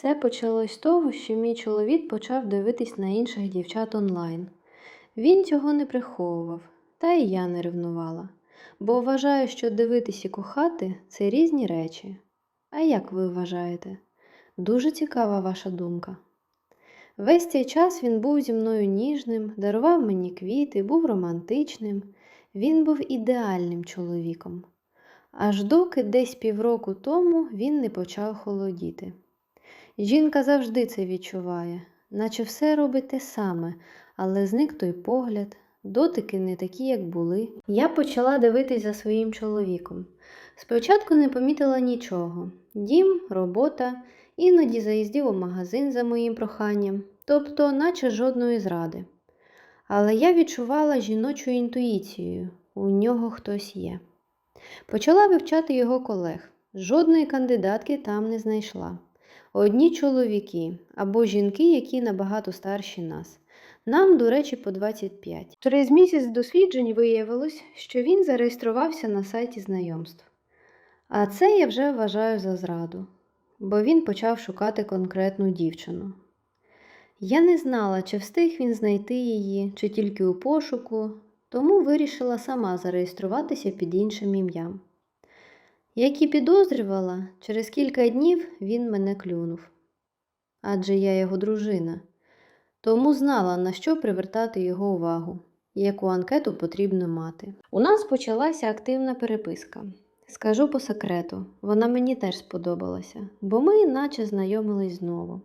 Все почалось з того, що мій чоловік почав дивитись на інших дівчат онлайн. Він цього не приховував, та й я не ревнувала, бо вважаю, що дивитись і кохати це різні речі. А як ви вважаєте? Дуже цікава ваша думка. Весь цей час він був зі мною ніжним, дарував мені квіти, був романтичним. Він був ідеальним чоловіком. Аж доки десь півроку тому він не почав холодіти. Жінка завжди це відчуває, наче все робить те саме, але зник той погляд, дотики не такі, як були. Я почала дивитись за своїм чоловіком. Спочатку не помітила нічого: дім, робота, іноді заїздів у магазин за моїм проханням, тобто, наче жодної зради. Але я відчувала жіночу інтуїцію, у нього хтось є. Почала вивчати його колег. Жодної кандидатки там не знайшла. Одні чоловіки або жінки, які набагато старші нас. Нам, до речі, по 25. Через місяць досліджень виявилось, що він зареєструвався на сайті знайомств. А це я вже вважаю за зраду, бо він почав шукати конкретну дівчину. Я не знала, чи встиг він знайти її, чи тільки у пошуку, тому вирішила сама зареєструватися під іншим ім'ям. Як і підозрювала, через кілька днів він мене клюнув. Адже я його дружина, тому знала, на що привертати його увагу, яку анкету потрібно мати. У нас почалася активна переписка. Скажу по секрету, вона мені теж сподобалася, бо ми наче знайомились знову.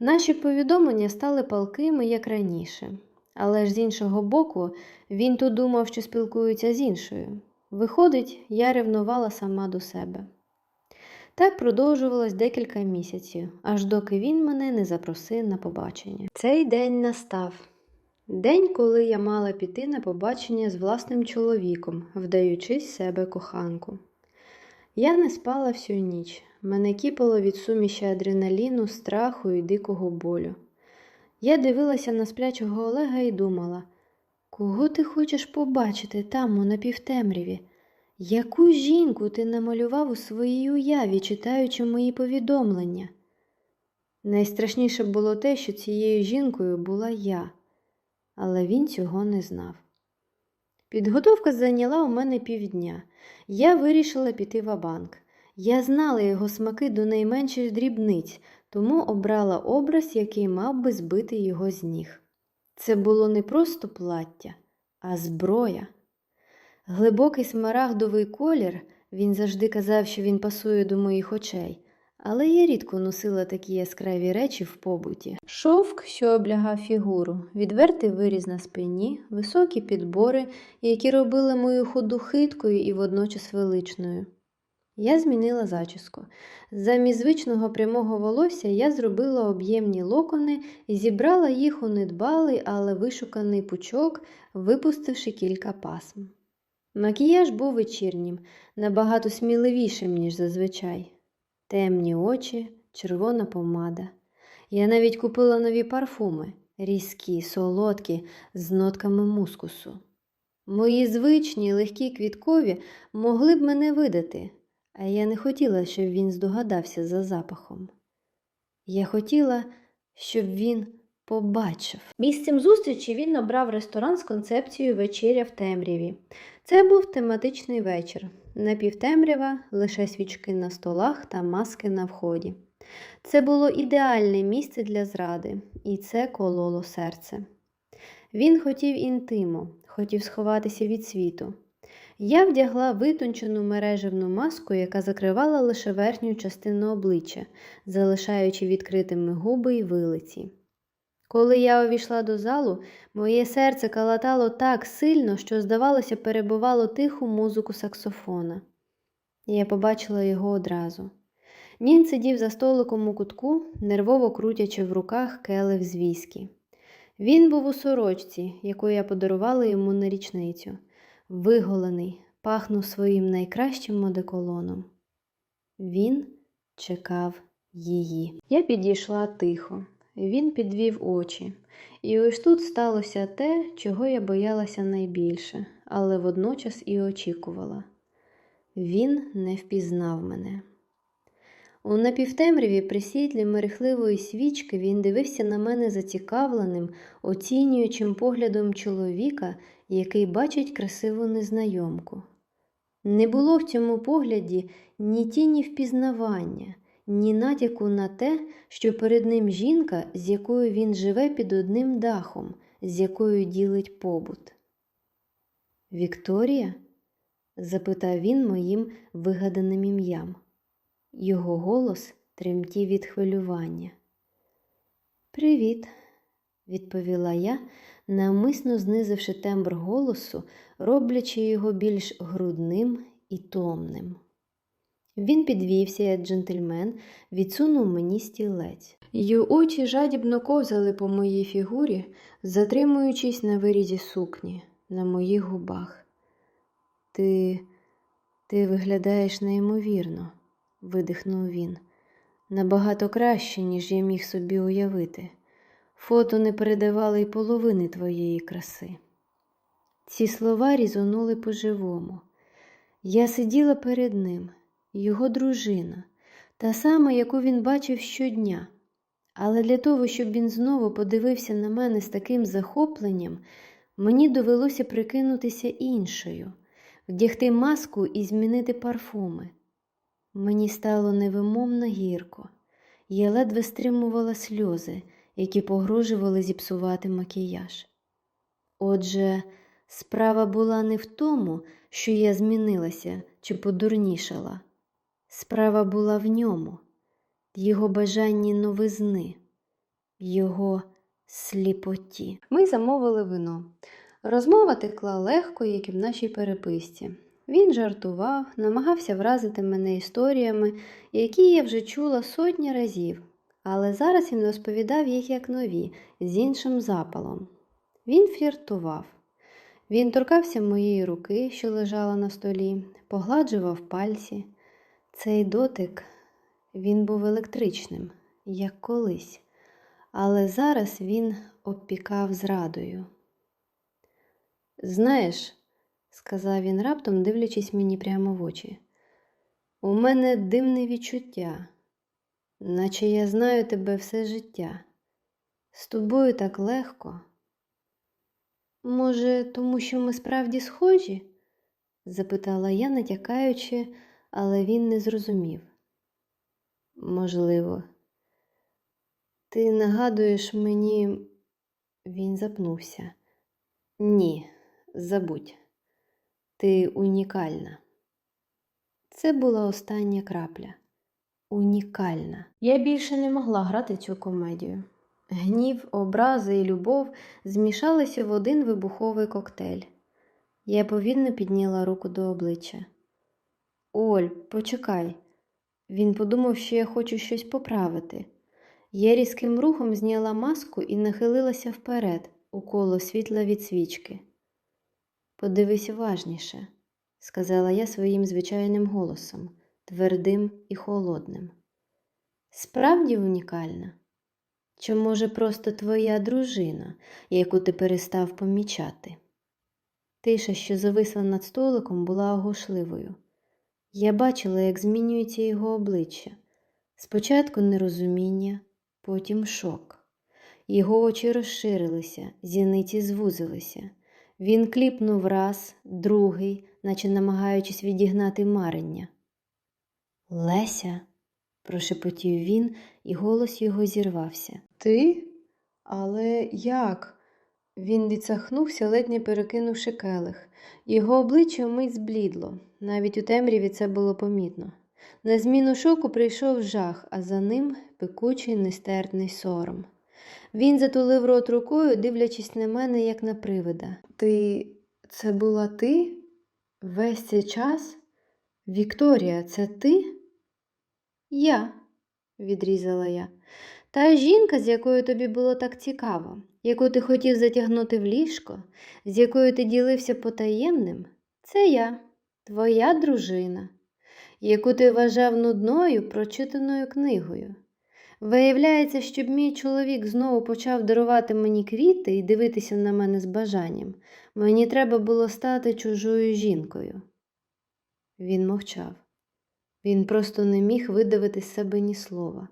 Наші повідомлення стали палкими, як раніше, але ж з іншого боку, він то думав, що спілкується з іншою. Виходить, я ревнувала сама до себе. Так продовжувалось декілька місяців, аж доки він мене не запросив на побачення. Цей день настав. День, коли я мала піти на побачення з власним чоловіком, вдаючись себе коханку. Я не спала всю ніч, мене кіпало від суміші адреналіну, страху і дикого болю. Я дивилася на сплячого Олега і думала, кого ти хочеш побачити там, у напівтемряві? Яку жінку ти намалював у своїй уяві, читаючи мої повідомлення? Найстрашніше було те, що цією жінкою була я, але він цього не знав. Підготовка зайняла у мене півдня. Я вирішила піти в банк Я знала його смаки до найменших дрібниць, тому обрала образ, який мав би збити його з ніг. Це було не просто плаття, а зброя. Глибокий смарагдовий колір, він завжди казав, що він пасує до моїх очей, але я рідко носила такі яскраві речі в побуті. Шовк, що облягав фігуру, відвертий виріз на спині, високі підбори, які робили мою ходу хиткою і водночас величною. Я змінила зачіску. Замість звичного прямого волосся я зробила об'ємні локони і зібрала їх у недбалий, але вишуканий пучок, випустивши кілька пасм. Макіяж був вечірнім, набагато сміливішим, ніж зазвичай. Темні очі, червона помада. Я навіть купила нові парфуми, різкі, солодкі, з нотками мускусу. Мої звичні, легкі квіткові могли б мене видати, а я не хотіла, щоб він здогадався за запахом. Я хотіла, щоб він побачив. Місцем зустрічі він обрав ресторан з концепцією вечеря в темряві. Це був тематичний вечір. Напівтемрява, лише свічки на столах та маски на вході. Це було ідеальне місце для зради, і це кололо серце. Він хотів інтиму, хотів сховатися від світу. Я вдягла витончену мережевну маску, яка закривала лише верхню частину обличчя, залишаючи відкритими губи й вилиці. Коли я увійшла до залу, моє серце калатало так сильно, що, здавалося, перебувало тиху музику саксофона. Я побачила його одразу. Нін сидів за столиком у кутку, нервово крутячи в руках келих з віскі. Він був у сорочці, яку я подарувала йому на річницю, виголений, пахнув своїм найкращим модеколоном. Він чекав її. Я підійшла тихо. Він підвів очі, і ось тут сталося те, чого я боялася найбільше, але водночас і очікувала. Він не впізнав мене. У напівтемряві при світлі мерехливої свічки він дивився на мене зацікавленим, оцінюючим поглядом чоловіка, який бачить красиву незнайомку. Не було в цьому погляді ні тіні впізнавання, ні натяку на те, що перед ним жінка, з якою він живе під одним дахом, з якою ділить побут. Вікторія? запитав він моїм вигаданим ім'ям. Його голос тремтів від хвилювання. Привіт, відповіла я, навмисно знизивши тембр голосу, роблячи його більш грудним і томним. Він підвівся, як джентльмен, відсунув мені стілець. Її очі жадібно ковзали по моїй фігурі, затримуючись на вирізі сукні, на моїх губах. Ти, ти виглядаєш неймовірно, видихнув він. Набагато краще, ніж я міг собі уявити. Фото не передавали й половини твоєї краси. Ці слова різонули по-живому. Я сиділа перед ним, його дружина, та сама, яку він бачив щодня. Але для того, щоб він знову подивився на мене з таким захопленням, мені довелося прикинутися іншою, вдягти маску і змінити парфуми. Мені стало невимовно гірко, я ледве стримувала сльози, які погрожували зіпсувати макіяж. Отже, справа була не в тому, що я змінилася чи подурнішала. Справа була в ньому, в його бажанні новизни, в його сліпоті. Ми замовили вино. Розмова текла легко, як і в нашій переписці. Він жартував, намагався вразити мене історіями, які я вже чула сотні разів, але зараз він розповідав їх як нові, з іншим запалом. Він фліртував. Він торкався моєї руки, що лежала на столі, погладжував пальці. Цей дотик він був електричним, як колись, але зараз він обпікав зрадою. Знаєш, сказав він раптом, дивлячись мені прямо в очі, у мене дивне відчуття, наче я знаю тебе все життя. З тобою так легко. Може, тому що ми справді схожі? запитала я, натякаючи, але він не зрозумів. Можливо, ти нагадуєш мені, він запнувся. Ні, забудь, ти унікальна. Це була остання крапля. Унікальна. Я більше не могла грати цю комедію. Гнів, образи і любов змішалися в один вибуховий коктейль. Я повільно підняла руку до обличчя. Оль, почекай. Він подумав, що я хочу щось поправити. Я різким рухом зняла маску і нахилилася вперед, у коло світла від свічки. Подивись уважніше, сказала я своїм звичайним голосом, твердим і холодним. Справді унікальна? Чи, може, просто твоя дружина, яку ти перестав помічати? Тиша, що зависла над столиком, була оглушливою. Я бачила, як змінюється його обличчя. Спочатку нерозуміння, потім шок. Його очі розширилися, зіниці звузилися. Він кліпнув раз, другий, наче намагаючись відігнати марення. Леся, прошепотів він, і голос його зірвався. Ти? Але як? Він відсахнувся, ледь не перекинувши келих. Його обличчя вмить зблідло. Навіть у темряві це було помітно. На зміну шоку прийшов жах, а за ним пекучий нестерпний сором. Він затулив рот рукою, дивлячись на мене, як на привида. Ти це була ти? Весь цей час? Вікторія, це ти? Я, відрізала я. Та жінка, з якою тобі було так цікаво, яку ти хотів затягнути в ліжко, з якою ти ділився потаємним, це я, твоя дружина, яку ти вважав нудною прочитаною книгою. Виявляється, щоб мій чоловік знову почав дарувати мені квіти і дивитися на мене з бажанням, мені треба було стати чужою жінкою. Він мовчав. Він просто не міг видавити з себе ні слова.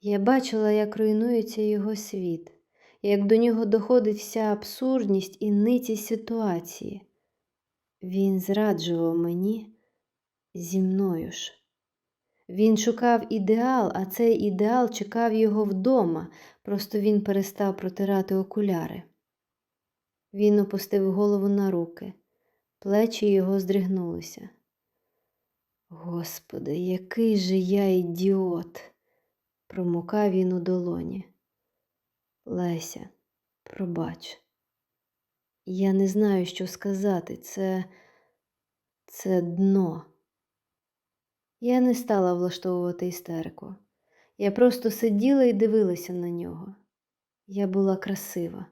Я бачила, як руйнується його світ, як до нього доходить вся абсурдність і ницість ситуації. Він зраджував мені зі мною ж. Він шукав ідеал, а цей ідеал чекав його вдома, просто він перестав протирати окуляри. Він опустив голову на руки, плечі його здригнулися. Господи, який же я ідіот, промукав він у долоні. Леся, пробач. Я не знаю, що сказати. Це це дно. Я не стала влаштовувати істерику. Я просто сиділа і дивилася на нього. Я була красива,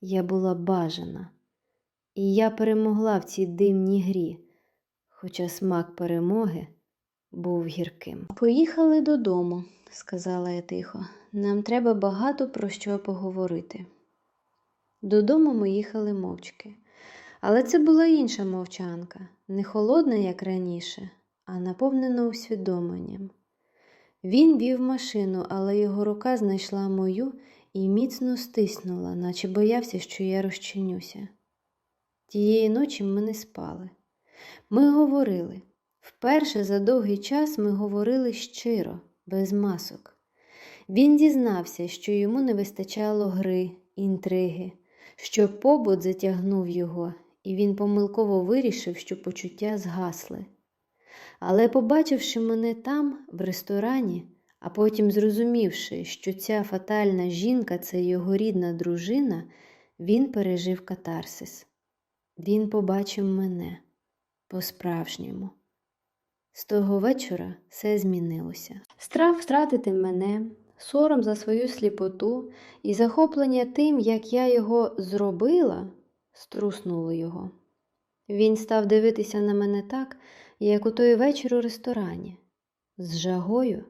я була бажана, і я перемогла в цій димній грі, хоча смак перемоги був гірким. Поїхали додому, сказала я тихо. Нам треба багато про що поговорити. Додому ми їхали мовчки. Але це була інша мовчанка, не холодна, як раніше, а наповнена усвідомленням. Він вів машину, але його рука знайшла мою і міцно стиснула, наче боявся, що я розчинюся. Тієї ночі ми не спали. Ми говорили. Вперше за довгий час ми говорили щиро, без масок. Він дізнався, що йому не вистачало гри, інтриги, що побут затягнув його, і він помилково вирішив, що почуття згасли. Але, побачивши мене там, в ресторані, а потім зрозумівши, що ця фатальна жінка це його рідна дружина, він пережив катарсис. Він побачив мене по-справжньому. З того вечора все змінилося. Страх втратити мене, сором за свою сліпоту і захоплення тим, як я його зробила, струснуло його. Він став дивитися на мене так, як у той вечір у ресторані, з жагою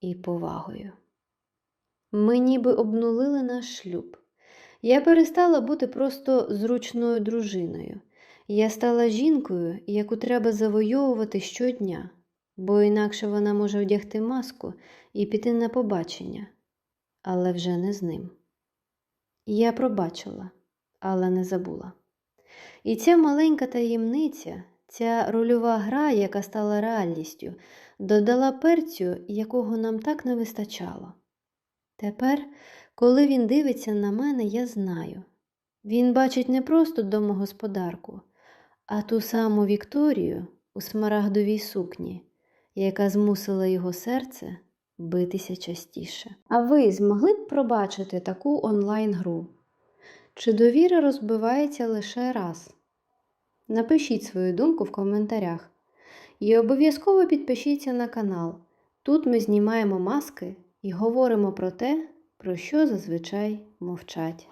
і повагою. Ми ніби обнулили наш шлюб. Я перестала бути просто зручною дружиною. Я стала жінкою, яку треба завойовувати щодня, бо інакше вона може одягти маску і піти на побачення, але вже не з ним. Я пробачила, але не забула. І ця маленька таємниця, ця рольова гра, яка стала реальністю, додала перцю, якого нам так не вистачало. Тепер, коли він дивиться на мене, я знаю. Він бачить не просто домогосподарку, а ту саму Вікторію у смарагдовій сукні, яка змусила його серце битися частіше. А ви змогли б пробачити таку онлайн-гру? Чи довіра розбивається лише раз? Напишіть свою думку в коментарях. І обов'язково підпишіться на канал. Тут ми знімаємо маски і говоримо про те, про що зазвичай мовчать.